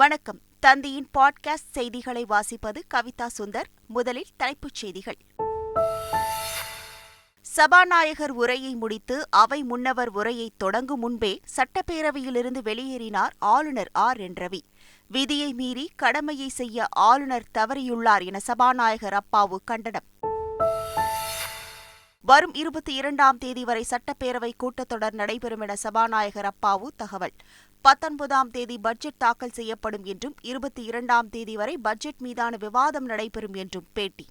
வணக்கம். தந்தியின் பாட்காஸ்ட் செய்திகளை வாசிப்பது கவிதா சுந்தர். முதலில் தலைப்புச் செய்திகள். சபாநாயகர் உரையை முடித்து அவை முன்னவர் உரையை தொடங்கும் முன்பே சட்டப்பேரவையிலிருந்து வெளியேறினார் ஆளுநர் ஆர். என். ரவி. விதியை மீறி கடமையை செய்ய ஆளுநர் தவறியுள்ளார் என சபாநாயகர் அப்பாவு கண்டனம். வரும் இருபத்தி இரண்டாம் தேதி வரை சட்டப்பேரவை கூட்டத்தொடர் நடைபெறும் என சபாநாயகர் அப்பாவு தகவல். பத்தொன்பதாம் தேதி பட்ஜெட் தாக்கல் செய்யப்படும் என்றும் இருபத்தி இரண்டாம் தேதி வரை பட்ஜெட் மீதான விவாதம் நடைபெறும் என்றும் பேட்டி.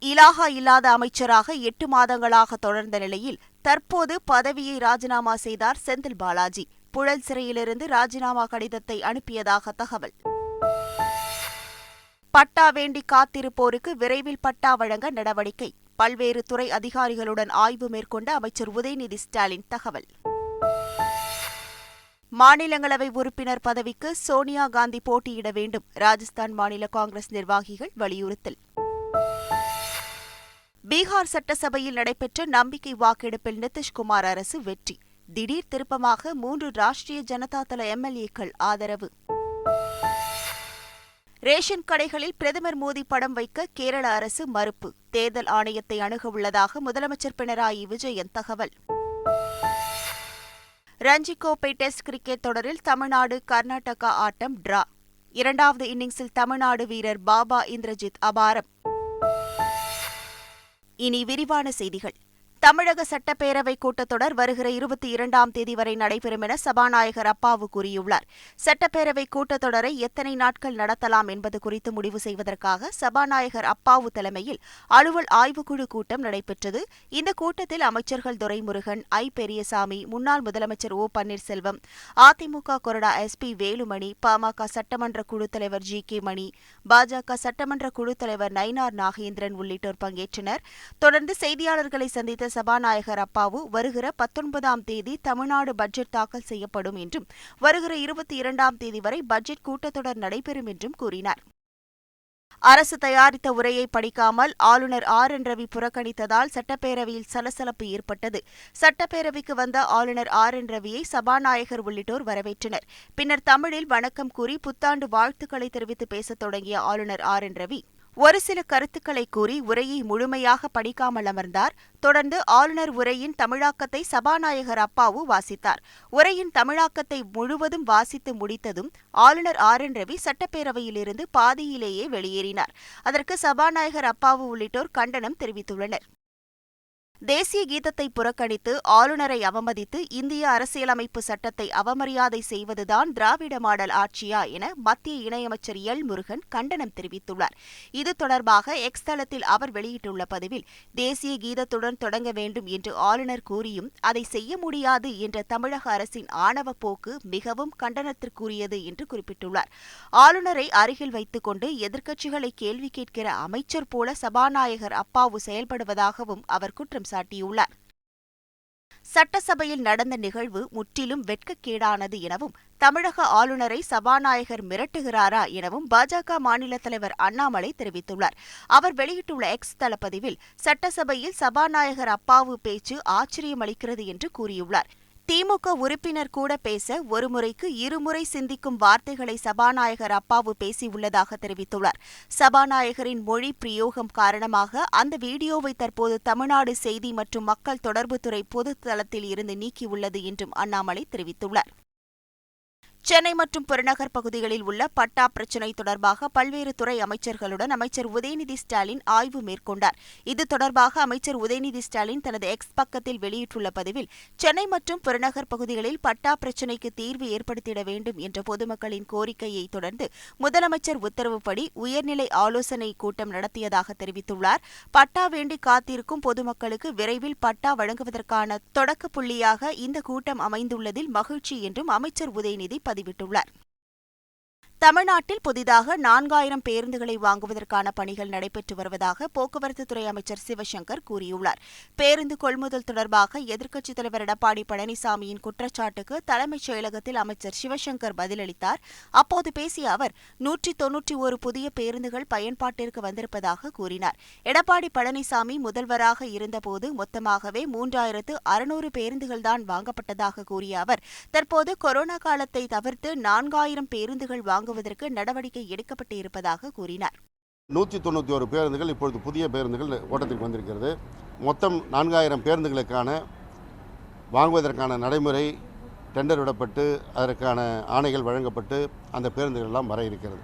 இலாகா இல்லாத அமைச்சராக எட்டு மாதங்களாக தொடர்ந்த நிலையில் தற்போது பதவியை ராஜினாமா செய்தார் செந்தில் பாலாஜி. புழல் சிறையிலிருந்து ராஜினாமா கடிதத்தை அனுப்பியதாக தகவல். பட்டா வேண்டி காத்திருப்போருக்கு விரைவில் பட்டா வழங்க நடவடிக்கை. பல்வேறு துறை அதிகாரிகளுடன் ஆய்வு மேற்கொண்ட அமைச்சர் உதயநிதி ஸ்டாலின் தகவல். மாநிலங்களவை உறுப்பினர் பதவிக்கு சோனியா காந்தி போட்டியிட வேண்டும். ராஜஸ்தான் மாநில காங்கிரஸ் நிர்வாகிகள் வலியுறுத்தல். பீகார் சட்டசபையில் நடைபெற்ற நம்பிக்கை வாக்கெடுப்பில் நிதிஷ்குமார் அரசு வெற்றி. திடீர் திருப்பமாக மூன்று ராஷ்டிரிய ஜனதா தள எம்எல்ஏக்கள் ஆதரவு. ரேஷன் கடைகளில் பிரதமர் மோடி படம் வைக்க கேரள அரசு மறுப்பு. தேர்தல் ஆணையத்தை அணுக உள்ளதாக முதலமைச்சர் பினராயி விஜயன் தகவல். ரஞ்சி கோப்பை டெஸ்ட் கிரிக்கெட் தொடரில் தமிழ்நாடு கர்நாடகா ஆட்டம் டிரா. இரண்டாவது இன்னிங்ஸில் தமிழ்நாடு வீரர் பாபா இந்திரஜித் அபாரம். இனி விரிவான செய்திகள். தமிழக சட்டப்பேரவை கூட்டத்தொடர் வருகிற இருபத்தி இரண்டாம் தேதி வரை நடைபெறும் என சபாநாயகர் அப்பாவு கூறியுள்ளார். சட்டப்பேரவை கூட்டத்தொடரை எத்தனை நாட்கள் நடத்தலாம் என்பது குறித்து முடிவு செய்வதற்காக சபாநாயகர் அப்பாவு தலைமையில் அலுவல் ஆய்வுக்குழு கூட்டம் நடைபெற்றது. இந்த கூட்டத்தில் அமைச்சர்கள் துரைமுருகன் ஐ. பெரியசாமி முன்னாள் முதலமைச்சர் ஓ. பன்னீர்செல்வம் அதிமுக கொறடா எஸ். பி. வேலுமணி பாமக சட்டமன்ற குழு தலைவர் ஜி. கே. மணி பாஜக சட்டமன்ற குழு தலைவர் நயினார் நாகேந்திரன் உள்ளிட்டோர் பங்கேற்றனர். தொடர்ந்து செய்தியாளர்களை சந்தித்த சபாநாயகர் அப்பாவு வருகிற பத்தொன்பதாம் தேதி தமிழ்நாடு பட்ஜெட் தாக்கல் செய்யப்படும் என்றும் வருகிற இருபத்தி இரண்டாம் தேதி வரை பட்ஜெட் கூட்டத்தொடர் நடைபெறும் என்றும் கூறினார். அரசு தயாரித்த உரையை படிக்காமல் ஆளுநர் ஆர். என். ரவி புறக்கணித்ததால் சட்டப்பேரவையில் சலசலப்பு ஏற்பட்டது. சட்டப்பேரவைக்கு வந்த ஆளுநர் ஆர். என். ரவியை சபாநாயகர் உள்ளிட்டோர் வரவேற்றனர். பின்னர் தமிழில் வணக்கம் கூறி புத்தாண்டு வாழ்த்துக்களை தெரிவித்து பேசத் தொடங்கிய ஆளுநர் ஆர். என். ரவி ஒரு சில கருத்துக்களை கூறி உரையை முழுமையாக படிக்காமல் அமர்ந்தார். தொடர்ந்து ஆளுநர் உரையின் தமிழாக்கத்தை சபாநாயகர் அப்பாவு வாசித்தார். உரையின் தமிழாக்கத்தை முழுவதும் வாசித்து முடித்ததும் ஆளுநர் ஆர். என். ரவி சட்டப்பேரவையிலிருந்து பாதியிலேயே வெளியேறினார். அதற்கு சபாநாயகர் அப்பாவு உள்ளிட்டோர் கண்டனம் தெரிவித்துள்ளனர். தேசிய கீதத்தை புறக்கணித்து ஆளுநரை அவமதித்து இந்திய அரசியலமைப்பு சட்டத்தை அவமரியாதை செய்வதுதான் திராவிட மாடல் ஆட்சியா என மத்திய இணையமைச்சர் எல். முருகன் கண்டனம் தெரிவித்துள்ளார். இது தொடர்பாக எக்ஸ் தளத்தில் அவர் வெளியிட்டுள்ள பதிவில் தேசிய கீதத்துடன் தொடங்க வேண்டும் என்று ஆளுநர் கூறியும் அதை செய்ய முடியாது என்ற தமிழக அரசின் ஆணவ போக்கு மிகவும் கண்டனத்திற்குரியது என்று குறிப்பிட்டுள்ளார். ஆளுநரை அருகில் வைத்துக் கொண்டு எதிர்க்கட்சிகளை கேள்வி கேட்கிற அமைச்சர் போல சபாநாயகர் அப்பாவு செயல்படுவதாகவும் அவர் குற்றம் சாட்டியுள்ளார். சட்டசபையில் நடந்த நிகழ்வு முற்றிலும் வெட்கக்கேடானது எனவும் தமிழக ஆளுநரை சபாநாயகர் மிரட்டுகிறாரா எனவும் பாஜக மாநில தலைவர் அண்ணாமலை தெரிவித்துள்ளார். அவர் வெளியிட்டுள்ள எக்ஸ் தளப்பதிவில் சட்டசபையில் சபாநாயகர் அப்பாவு பேச்சு ஆச்சரியமளிக்கிறது என்று கூறியுள்ளார். திமுக உறுப்பினர் கூட பேச ஒருமுறைக்கு இருமுறை சிந்திக்கும் வார்த்தைகளை சபாநாயகர் அப்பாவு பேசியுள்ளதாக தெரிவித்துள்ளார். சபாநாயகரின் மொழி பிரயோகம் காரணமாக அந்த வீடியோவை தற்போது தமிழ்நாடு செய்தி மற்றும் மக்கள் தொடர்புத்துறை பொது தளத்தில் இருந்து நீக்கியுள்ளது என்றும் அண்ணாமலை தெரிவித்துள்ளார். சென்னை மற்றும் புறநகர் பகுதிகளில் உள்ள பட்டா பிரச்சினை தொடர்பாக பல்வேறு துறை அமைச்சர்களுடன் அமைச்சர் உதயநிதி ஸ்டாலின் ஆய்வு மேற்கொண்டார். இது தொடர்பாக அமைச்சர் உதயநிதி ஸ்டாலின் தனது எக்ஸ் பக்கத்தில் வெளியிட்டுள்ள பதிவில் சென்னை மற்றும் புறநகர் பகுதிகளில் பட்டா பிரச்சினைக்கு தீர்வு ஏற்படுத்திட வேண்டும் என்ற பொதுமக்களின் கோரிக்கையை தொடர்ந்து முதலமைச்சர் உத்தரவுப்படி உயர்நிலை ஆலோசனை கூட்டம் நடத்தியதாக தெரிவித்துள்ளார். பட்டா வேண்டி காத்திருக்கும் பொதுமக்களுக்கு விரைவில் பட்டா வழங்குவதற்கான தொடக்க புள்ளியாக இந்த கூட்டம் அமைந்துள்ளதில் மகிழ்ச்சி என்றும் அமைச்சர் உதயநிதி பதிவிட்டுள்ளார் தமிழ்நாட்டில் புதிதாக நான்காயிரம் பேருந்துகளை வாங்குவதற்கான பணிகள் நடைபெற்று வருவதாக போக்குவரத்துத்துறை அமைச்சர் சிவசங்கர் கூறியுள்ளார். பேருந்து கொள்முதல் தொடர்பாக எதிர்க்கட்சித் தலைவர் எடப்பாடி பழனிசாமியின் குற்றச்சாட்டுக்கு தலைமைச் செயலகத்தில் அமைச்சர் சிவசங்கர் பதிலளித்தார். அப்போது பேசிய அவர் நூற்றி தொன்னூற்றி ஒரு புதிய பேருந்துகள் பயன்பாட்டிற்கு வந்திருப்பதாக கூறினார். எடப்பாடி பழனிசாமி முதல்வராக இருந்தபோது மொத்தமாகவே மூன்றாயிரத்து அறுநூறு பேருந்துகள்தான் வாங்கப்பட்டதாக கூறிய அவர் தற்போது கொரோனா காலத்தை தவிர்த்து நான்காயிரம் பேருந்துகள் வாங்குவதற்கு நடவடிக்கை எடுக்கப்பட்டு இருப்பதாக கூறினார். நூற்றி தொண்ணூற்றி ஒரு பேருந்துகள் இப்பொழுது புதிய பேருந்துகள் ஓட்டத்திற்கு வந்திருக்கிறது. மொத்தம் நான்காயிரம் பேருந்துகளுக்கான வாங்குவதற்கான நடைமுறை டெண்டர் விடப்பட்டு அதற்கான ஆணைகள் வழங்கப்பட்டு அந்த பேருந்துகள் எல்லாம் வர இருக்கிறது.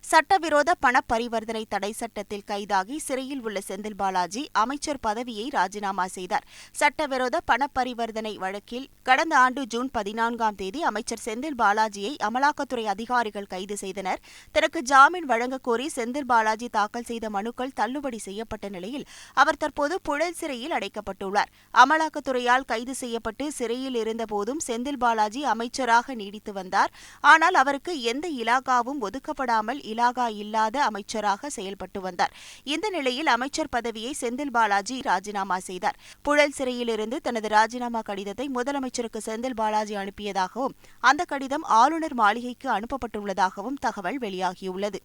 சட்டவிரோத பண பரிவர்த்தனை தடை சட்டத்தில் கைதாகி சிறையில் உள்ள செந்தில் பாலாஜி அமைச்சர் பதவியை ராஜினாமா செய்தார். சட்டவிரோத பண பரிவர்த்தனை வழக்கில் கடந்த ஆண்டு ஜூன் பதினான்காம் தேதி அமைச்சர் செந்தில் பாலாஜியை அமலாக்கத்துறை அதிகாரிகள் கைது செய்தனர். தனக்கு ஜாமீன் வழங்கக் கோரி செந்தில் பாலாஜி தாக்கல் செய்த மனுக்கள் தள்ளுபடி செய்யப்பட்ட நிலையில் அவர் தற்போது புழல் சிறையில் அடைக்கப்பட்டுள்ளார். அமலாக்கத்துறையால் கைது செய்யப்பட்டு சிறையில் இருந்தபோதும் செந்தில் பாலாஜி அமைச்சராக நீடித்து வந்தார். ஆனால் அவருக்கு எந்த இலாகாவும் ஒதுக்கப்படாமல் இலாகா இல்லாத அமைச்சராக செயல்பட்டு வந்தார். இந்த நிலையில் அமைச்சர் பதவியை செந்தில் பாலாஜி ராஜினாமா செய்தார். புழல் சிறையிலிருந்து தனது ராஜினாமா கடிதத்தை முதலமைச்சருக்கு செந்தில் பாலாஜி அனுப்பியதாகவும் அந்த கடிதம் ஆளுநர் மாளிகைக்கு அனுப்பப்பட்டுள்ளதாகவும் தகவல் வெளியாகியுள்ளது.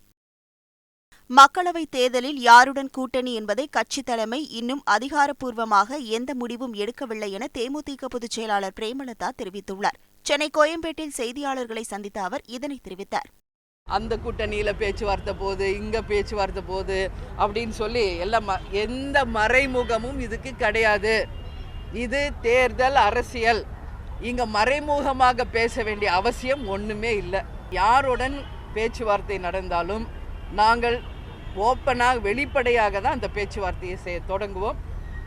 மக்களவைத் தேர்தலில் யாருடன் கூட்டணி என்பதை கட்சித் தலைமை இன்னும் அதிகாரப்பூர்வமாக எந்த முடிவும் எடுக்கவில்லை என தேமுதிக பொதுச் செயலாளர் பிரேமலதா தெரிவித்துள்ளார். சென்னை கோயம்பேட்டில் செய்தியாளர்களை சந்தித்த அவர் இதனை தெரிவித்தார். அந்த கூட்டணியில் பேச்சுவார்த்தை போகுது இங்கே பேச்சுவார்த்தை போகுது அப்படின்னு சொல்லி எல்லாம் ம- எந்த மறைமுகமும் இதுக்கு கிடையாது. இது தேர்தல் அரசியல். இங்கே மறைமுகமாக பேச வேண்டிய அவசியம் ஒன்றுமே இல்லை. யாருடன் பேச்சுவார்த்தை நடந்தாலும் நாங்கள் ஓப்பனாக வெளிப்படையாக தான் அந்த பேச்சுவார்த்தையை செய் தொடங்குவோம்.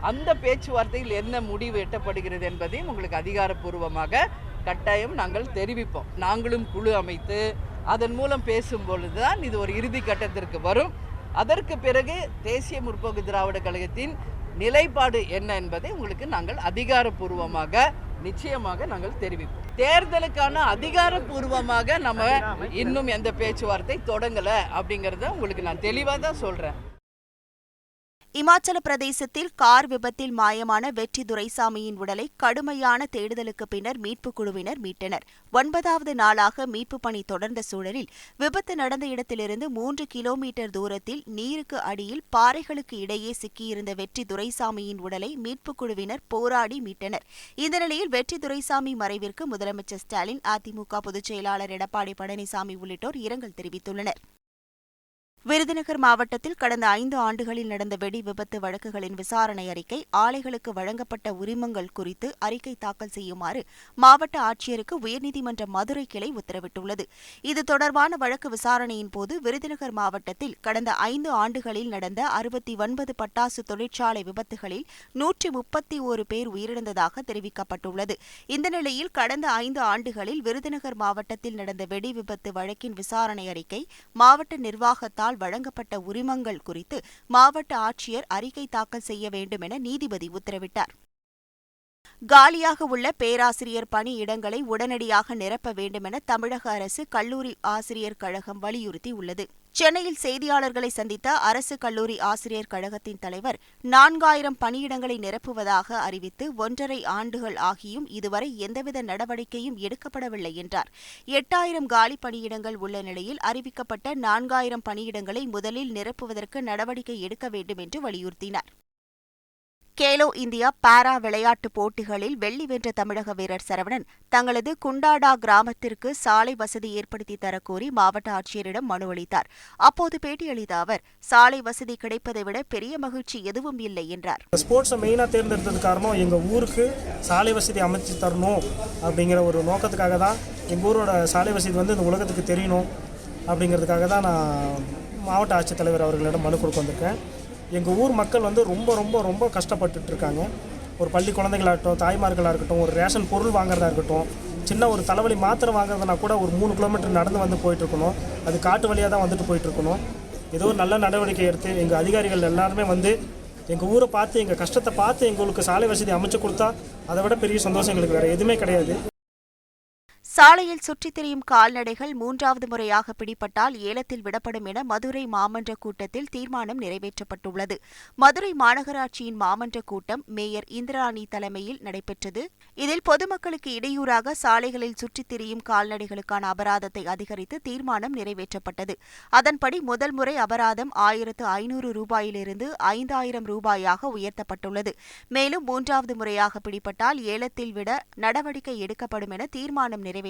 அந்த பேச்சுவார்த்தையில் என்ன முடிவு எட்டப்படுகிறது என்பதையும் உங்களுக்கு அதிகாரப்பூர்வமாக கட்டாயம் நாங்கள் தெரிவிப்போம். நாங்களும் குழு அமைத்து அதன் மூலம் பேசும் பொழுது தான் இது ஒரு இறுதி கட்டத்திற்கு வரும். அதற்கு பிறகு தேசிய முற்போக்கு திராவிட கழகத்தின் நிலைப்பாடு என்ன என்பதை உங்களுக்கு நாங்கள் அதிகாரப்பூர்வமாக நிச்சயமாக நாங்கள் தெரிவிப்போம். தேர்தலுக்கான அதிகாரப்பூர்வமாக நம்ம இன்னும் எந்த பேச்சுவார்த்தை தொடங்கலை அப்படிங்கிறத உங்களுக்கு நான் தெளிவாக தான் சொல்கிறேன் இமாச்சல பிரதேசத்தில் கார் விபத்தில் மாயமான வெற்றி துரைசாமியின் உடலை கடுமையான தேடுதலுக்கு பின்னர் மீட்புக் குழுவினர் மீட்டனர். ஒன்பதாவது நாளாக மீட்புப் பணி தொடர்ந்த சூழலில் விபத்து நடந்த இடத்திலிருந்து மூன்று கிலோமீட்டர் தூரத்தில் நீருக்கு அடியில் பாறைகளுக்கு இடையே சிக்கியிருந்த வெற்றி துரைசாமியின் உடலை மீட்புக் குழுவினர் போராடி மீட்டனர். இந்த நிலையில் வெற்றி துரைசாமி மறைவிற்கு முதலமைச்சர் ஸ்டாலின் அதிமுக பொதுச் செயலாளர் எடப்பாடி பழனிசாமி உள்ளிட்டோர் இரங்கல் தெரிவித்துள்ளனர். விருதுநகர் மாவட்டத்தில் கடந்த ஐந்து ஆண்டுகளில் நடந்த வெடி விபத்து வழக்குகளின் விசாரணை அறிக்கை ஆலைகளுக்கு வழங்கப்பட்ட உரிமங்கள் குறித்து அறிக்கை தாக்கல் செய்யுமாறு மாவட்ட ஆட்சியருக்கு உயர்நீதிமன்ற மதுரை கிளை உத்தரவிட்டுள்ளது. இது தொடர்பான வழக்கு விசாரணையின் போது விருதுநகர் மாவட்டத்தில் கடந்த ஐந்து ஆண்டுகளில் நடந்த அறுபத்தி ஒன்பது பட்டாசு தொழிற்சாலை விபத்துகளில் நூற்றி முப்பத்தி ஒரு பேர் உயிரிழந்ததாக தெரிவிக்கப்பட்டுள்ளது. இந்த நிலையில் கடந்த ஐந்து ஆண்டுகளில் விருதுநகர் மாவட்டத்தில் நடந்த வெடி விபத்து வழக்கின் விசாரணை அறிக்கை மாவட்ட நிர்வாகத்தால் வழங்கப்பட்ட உரிமங்கள் குறித்து மாவட்ட ஆட்சியர் அறிக்கை தாக்கல் செய்ய வேண்டும் என நீதிபதி உத்தரவிட்டார். காலியாக உள்ள பேராசிரியர் பணியிடங்களை உடனடியாக நிரப்ப வேண்டுமென தமிழக அரசு கல்லூரி ஆசிரியர் கழகம் வலியுறுத்தியுள்ளது. சென்னையில் செய்தியாளர்களை சந்தித்த அரசு கல்லூரி ஆசிரியர் கழகத்தின் தலைவர் நான்காயிரம் பணியிடங்களை நிரப்புவதாக அறிவித்து ஒன்றரை ஆண்டுகள் ஆகியும் இதுவரை எந்தவித நடவடிக்கையும் எடுக்கப்படவில்லை என்றார். எட்டாயிரம் காலி பணியிடங்கள் உள்ள நிலையில் அறிவிக்கப்பட்ட நான்காயிரம் பணியிடங்களை முதலில் நிரப்புவதற்கு நடவடிக்கை எடுக்க வேண்டும் என்று வலியுறுத்தினார். கேலோ இந்தியா பாரா விளையாட்டுப் போட்டிகளில் வெள்ளி வென்ற தமிழக வீரர் சரவணன் தங்களது குண்டாடா கிராமத்திற்கு சாலை வசதி ஏற்படுத்தி தரக்கோரி மாவட்ட ஆட்சியரிடம் மனு அளித்தார். அப்போது பேட்டியளித்த அவர் சாலை வசதி கிடைப்பதை விட பெரிய மகிழ்ச்சி எதுவும் இல்லை என்றார். ஸ்போர்ட்ஸை மெயினாக தேர்ந்தெடுத்தது காரணம் எங்கள் ஊருக்கு சாலை வசதி அமைச்சு தரணும் அப்படிங்கிற ஒரு நோக்கத்துக்காக தான் எங்கள் ஊரோட சாலை வசதி வந்து இந்த உலகத்துக்கு தெரியணும் அப்படிங்கிறதுக்காக தான் நான் மாவட்ட ஆட்சித்தலைவர் அவர்களிடம் மனு கொடுக்க வந்திருக்கேன். எங்கள் ஊர் மக்கள் வந்து ரொம்ப ரொம்ப ரொம்ப கஷ்டப்பட்டுட்டு இருக்காங்க ஒரு பள்ளி குழந்தைகளாகட்டும் தாய்மார்களாக இருக்கட்டும் ஒரு ரேஷன் பொருள் வாங்குறதா இருக்கட்டும் சின்ன ஒரு தலைவலி மாத்திரை வாங்குறதுனா கூட ஒரு மூணு கிலோமீட்டர் நடந்து வந்து போயிட்டுருக்கணும் அது காட்டு வழியாக தான் வந்துட்டு போயிட்டுருக்கணும் ஏதோ ஒரு நல்ல நடவடிக்கை எடுத்து எங்கள் அதிகாரிகள் எல்லாருமே வந்து எங்கள் ஊரை பார்த்து எங்கள் கஷ்டத்தை பார்த்து எங்களுக்கு சாலை வசதி அமைச்சு கொடுத்தா அதை விட பெரிய சந்தோஷம் எங்களுக்கு வேறு எதுவுமே கிடையாது. சாலையில் சுற்றித் திரியும் கால்நடைகள் மூன்றாவது முறையாக பிடிபட்டால் ஏலத்தில் விடப்படும் என மதுரை மாமன்ற கூட்டத்தில் தீர்மானம் நிறைவேற்றப்பட்டுள்ளது. மதுரை மாநகராட்சியின் மாமன்ற கூட்டம் மேயர் இந்திராணி தலைமையில் நடைபெற்றது. இதில் பொதுமக்களுக்கு இடையூறாக சாலைகளில் சுற்றித் திரியும் கால்நடைகளுக்கான அபராதத்தை அதிகரித்து தீர்மானம் நிறைவேற்றப்பட்டது. அதன்படி முதல் முறை அபராதம் ஆயிரத்து ஐநூறு ரூபாயிலிருந்து ஐந்தாயிரம் ரூபாயாக உயர்த்தப்பட்டுள்ளது. மேலும் மூன்றாவது முறையாக பிடிபட்டால் ஏலத்தில் விட நடவடிக்கை எடுக்கப்படும் என தீர்மானம் நிறைவேற்றப்பட்டது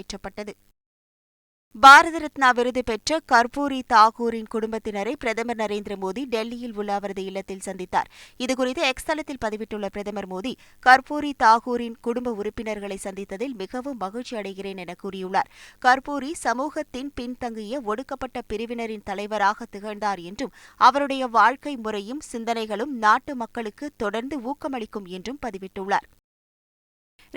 பாரத ரத்னா விருது பெற்ற கர்பூரி தாகூரின் குடும்பத்தினரை பிரதமர் நரேந்திர மோடி டெல்லியில் உள்ள அவரது இல்லத்தில் சந்தித்தார். இதுகுறித்து எக்ஸ் தளத்தில் பதிவிட்டுள்ள பிரதமர் மோடி கர்பூரி தாகூரின் குடும்ப உறுப்பினர்களை சந்தித்ததில் மிகவும் மகிழ்ச்சி அடைகிறேன் என கூறியுள்ளார். கர்பூரி சமூகத்தின் பின்தங்கிய ஒடுக்கப்பட்ட பிரிவினரின் தலைவராக திகழ்ந்தார் என்றும் அவருடைய வாழ்க்கை முறையும் சிந்தனைகளும் நாட்டு மக்களுக்கு தொடர்ந்து ஊக்கமளிக்கும் என்றும் பதிவிட்டுள்ளார்.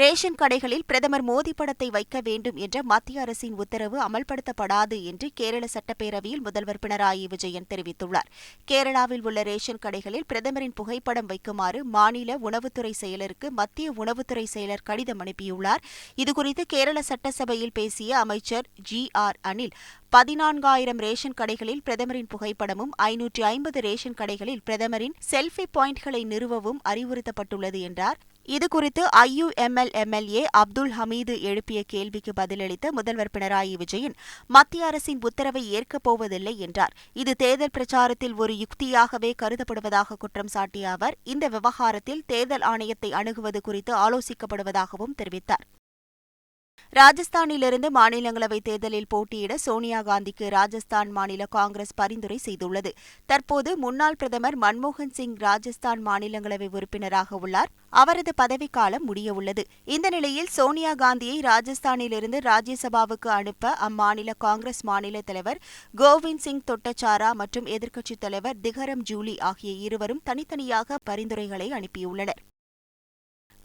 ரேஷன் கடைகளில் பிரதமர் மோடி படத்தை வைக்க வேண்டும் என்ற மத்திய அரசின் உத்தரவு அமல்படுத்தப்படாது என்று கேரள சட்டப்பேரவையில் முதல்வர் பினராயி விஜயன் தெரிவித்துள்ளார். கேரளாவில் உள்ள ரேஷன் கடைகளில் பிரதமரின் புகைப்படம் வைக்குமாறு மாநில உணவுத்துறை செயலருக்கு மத்திய உணவுத்துறை செயலர் கடிதம் அனுப்பியுள்ளார். இதுகுறித்து கேரள சட்டசபையில் பேசிய அமைச்சர் ஜி ஆர் அனில் பதினான்காயிரம் ரேஷன் கடைகளில் பிரதமரின் புகைப்படமும் ஐநூற்றி ஐம்பது ரேஷன் கடைகளில் பிரதமரின் செல்ஃபி பாயிண்ட்களை நிறுவவும் அறிவுறுத்தப்பட்டுள்ளது என்றார். இதுகுறித்து ஐயுஎம்எல் எம்எல்ஏ அப்துல் ஹமீது எழுப்பிய கேள்விக்கு பதிலளித்த முதல்வர் பினராயி விஜயன் மத்திய அரசின் உத்தரவை ஏற்கப் போவதில்லை என்றார். இது தேர்தல் பிரச்சாரத்தில் ஒரு யுக்தியாகவே கருதப்படுவதாக குற்றம் சாட்டிய அவர் இந்த விவகாரத்தில் தேர்தல் ஆணையத்தை அணுகுவது குறித்து ஆலோசிக்கப்படுவதாகவும் தெரிவித்தார். ராஜஸ்தானிலிருந்து மாநிலங்களவை தேர்தலில் போட்டியிட சோனியா காந்திக்கு ராஜஸ்தான் மாநில காங்கிரஸ் பரிந்துரை செய்துள்ளது. தற்போது முன்னாள் பிரதமர் மன்மோகன் சிங் ராஜஸ்தான் மாநிலங்களவை உறுப்பினராக உள்ளார். அவரது பதவிக்காலம் முடியவுள்ளது. இந்த நிலையில் சோனியா காந்தியை ராஜஸ்தானிலிருந்து ராஜ்யசபாவுக்கு அனுப்ப அம்மாநில காங்கிரஸ் மாநில தலைவர் கோவிந்த் சிங் தொட்டச்சாரா மற்றும் எதிர்க்கட்சித் தலைவர் திகரம் ஜூலி ஆகிய இருவரும் தனித்தனியாக பரிந்துரைகளை அனுப்பியுள்ளனர்.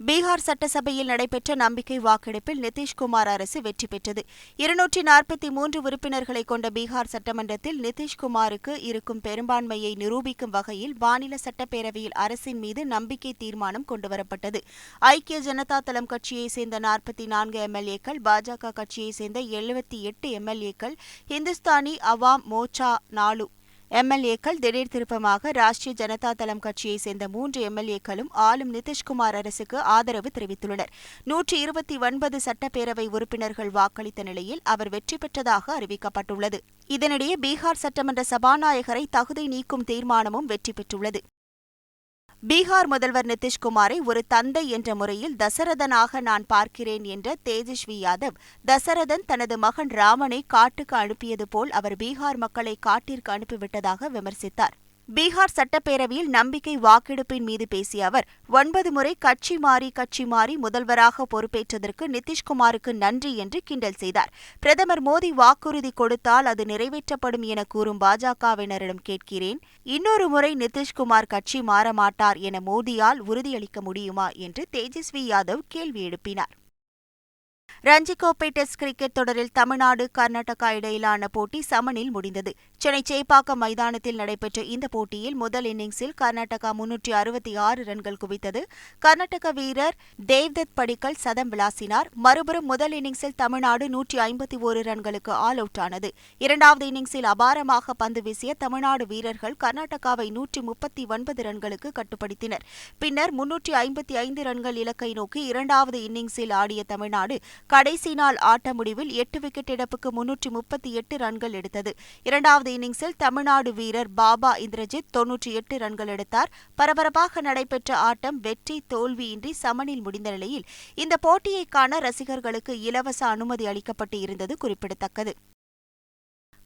பீகார் சட்டசபையில் நடைபெற்ற நம்பிக்கை வாக்கெடுப்பில் நிதிஷ்குமார் அரசு வெற்றி பெற்றது. இருநூற்றி நாற்பத்தி மூன்று உறுப்பினர்களை கொண்ட பீகார் சட்டமன்றத்தில் நிதிஷ்குமாருக்கு இருக்கும் பெரும்பான்மையை நிரூபிக்கும் வகையில் மாநில சட்டப்பேரவையில் அரசின் மீது நம்பிக்கை தீர்மானம் கொண்டுவரப்பட்டது. ஐக்கிய ஜனதா தளம் கட்சியைச் சேர்ந்த நாற்பத்தி நான்கு எம்எல்ஏக்கள் பாஜக கட்சியைச் சேர்ந்த எழுபத்தி எட்டு எம்எல்ஏக்கள் இந்துஸ்தானி அவாம் மோர்ச்சா நாலு எம்எல்ஏக்கள் திடீர் திருப்பமாக ராஷ்டிரிய ஜனதா தளம் கட்சியைச் சேர்ந்த மூன்று எம்எல்ஏக்களும் ஆளும் நிதிஷ்குமார் அரசுக்கு ஆதரவு தெரிவித்துள்ளனர். நூற்றி இருபத்தி ஒன்பது சட்டப்பேரவை உறுப்பினர்கள் வாக்களித்த நிலையில் அவர் வெற்றி பெற்றதாக அறிவிக்கப்பட்டுள்ளது. இதனிடையே பீகார் சட்டமன்ற சபாநாயகரை தகுதி நீக்கும் தீர்மானமும் வெற்றி பெற்றுள்ளது. பீகார் முதல்வர் நிதிஷ்குமாரை ஒரு தந்தை என்ற முறையில் தசரதனாக நான் பார்க்கிறேன் என்ற தேஜஸ்வி யாதவ் தசரதன் தனது மகன் ராமனை காட்டுக்கு அனுப்பியது போல் அவர் பீகார் மக்களை காட்டிற்கு அனுப்பிவிட்டதாக விமர்சித்தார். பீகார் சட்டப்பேரவையில் நம்பிக்கை வாக்கெடுப்பின் மீது பேசிய அவர் ஒன்பது முறை கட்சி மாறி கட்சி மாறி முதல்வராக பொறுப்பேற்றதற்கு நிதிஷ்குமாருக்கு நன்றி என்று கிண்டல் செய்தார். பிரதமர் மோடி வாக்குறுதி கொடுத்தால் அது நிறைவேற்றப்படும் என கூறும் பாஜகவினரிடம் கேட்கிறேன். இன்னொரு முறை நிதிஷ்குமார் கட்சி மாற மாட்டார் என மோடியால் உறுதியளிக்க முடியுமா என்று தேஜஸ்வி யாதவ் கேள்வி எழுப்பினார். ரஞ்சி கோப்பை டெஸ்ட் கிரிக்கெட் தொடரில் தமிழ்நாடு கர்நாடகா இடையிலான போட்டி சமனில் முடிந்தது. சென்னை சேப்பாக்கம் மைதானத்தில் நடைபெற்ற இந்த போட்டியில் முதல் இன்னிங்ஸில் கர்நாடகா முன்னூற்றி அறுபத்தி ஆறு ரன்கள் குவித்தது. கர்நாடக வீரர் தேவ்தத் படிக்கல் சதம் விளாசினார். மறுபுறம் முதல் இன்னிங்ஸில் தமிழ்நாடு நூற்றி ஐம்பத்தி ஒரு ரன்களுக்கு ஆல் அவுட் ஆனது. இரண்டாவது இன்னிங்ஸில் அபாரமாக பந்து வீசிய தமிழ்நாடு வீரர்கள் கர்நாடகாவை நூற்றி முப்பத்தி ஒன்பது ரன்களுக்கு கட்டுப்படுத்தினர். பின்னர் முன்னூற்றி ஐம்பத்தி ஐந்து ரன்கள் இலக்கை நோக்கி இரண்டாவது இன்னிங்ஸில் ஆடிய தமிழ்நாடு கடைசி நாள் ஆட்ட முடிவில் எட்டு விக்கெட் இழப்புக்கு முன்னூற்றி முப்பத்தி எட்டு ரன்கள் எடுத்தது. இரண்டாவது இன்னிங்ஸில் தமிழ்நாடு வீரர் பாபா இந்திரஜித் தொன்னூற்றி எட்டு ரன்கள் எடுத்தார். பரபரப்பாக நடைபெற்ற ஆட்டம் வெற்றி தோல்வியின்றி சமனில் முடிந்த நிலையில் இந்த போட்டியை காண ரசிகர்களுக்கு இலவச அனுமதி அளிக்கப்பட்டு இருந்தது குறிப்பிடத்தக்கது.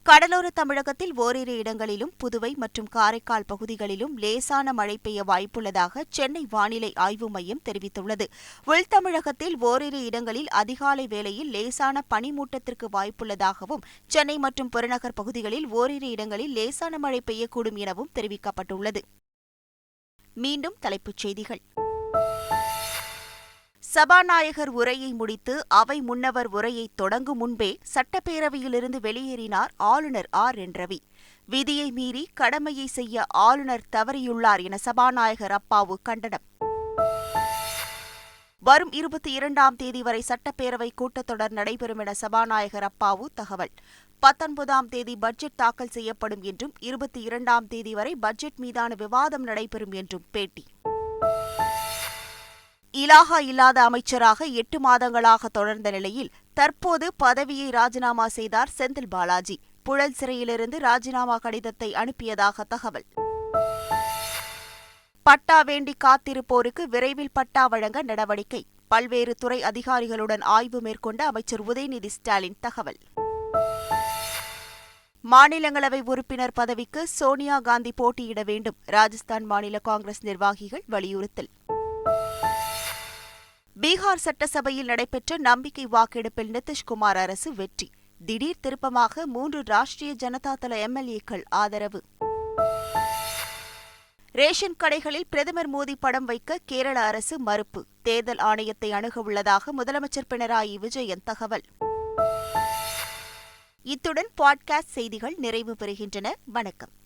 கடலோர தமிழகத்தில் ஓரிரு இடங்களிலும் புதுவை மற்றும் காரைக்கால் பகுதிகளிலும் லேசான மழை பெய்ய வாய்ப்புள்ளதாக சென்னை வானிலை ஆய்வு மையம் தெரிவித்துள்ளது. உள்தமிழகத்தில் ஓரிரு இடங்களில் அதிகாலை வேளையில் லேசான பனிமூட்டத்திற்கு வாய்ப்புள்ளதாகவும் சென்னை மற்றும் புறநகர் பகுதிகளில் ஓரிரு இடங்களில் லேசான மழை பெய்யக்கூடும் எனவும் தெரிவிக்கப்பட்டுள்ளது. மீண்டும் தலைப்புச் செய்திகள். சபாநாயகர் உரையை முடித்து அவை முன்னவர் உரையை தொடங்கும் முன்பே சட்டப்பேரவையிலிருந்து வெளியேறினார் ஆளுநர் ஆர். என். ரவி. விதியை மீறி கடமையை செய்ய ஆளுநர் தவறியுள்ளார் என சபாநாயகர் அப்பாவு கண்டனம். வரும் இருபத்தி இரண்டாம் தேதி வரை சட்டப்பேரவை கூட்டத்தொடர் நடைபெறும் என சபாநாயகர் அப்பாவு தகவல். பத்தொன்பதாம் தேதி பட்ஜெட் தாக்கல் செய்யப்படும் என்றும் இருபத்தி இரண்டாம் தேதி வரை பட்ஜெட் மீதான விவாதம் நடைபெறும் என்றும் பேட்டி. இலாகா இல்லாத அமைச்சராக எட்டு மாதங்களாக தொடர்ந்த நிலையில் தற்போது பதவியை ராஜினாமா செய்தார் செந்தில் பாலாஜி. புழல் சிறையிலிருந்து ராஜினாமா கடிதத்தை அனுப்பியதாக தகவல். பட்டா வேண்டி காத்திருப்போருக்கு விரைவில் பட்டா வழங்க நடவடிக்கை. பல்வேறு துறை அதிகாரிகளுடன் ஆய்வு மேற்கொண்ட அமைச்சர் உதயநிதி ஸ்டாலின் தகவல். மாநிலங்களவை உறுப்பினர் பதவிக்கு சோனியா காந்தி போட்டியிட வேண்டும். ராஜஸ்தான் மாநில காங்கிரஸ் நிர்வாகிகள் வலியுறுத்தல். பீகார் சட்டசபையில் நடைபெற்ற நம்பிக்கை வாக்கெடுப்பில் நிதிஷ்குமார் அரசு வெற்றி. திடீர் திருப்பமாக மூன்று ராஷ்டிரிய ஜனதா தள எம்எல்ஏக்கள் ஆதரவு. ரேஷன் கடைகளில் பிரதமர் மோடி படம் வைக்க கேரள அரசு மறுப்பு. தேர்தல் ஆணையத்தை அணுகவுள்ளதாக முதலமைச்சர் பினராயி விஜயன் தகவல். இத்துடன் பாட்காஸ்ட் செய்திகள் நிறைவு பெறுகின்றன. வணக்கம்.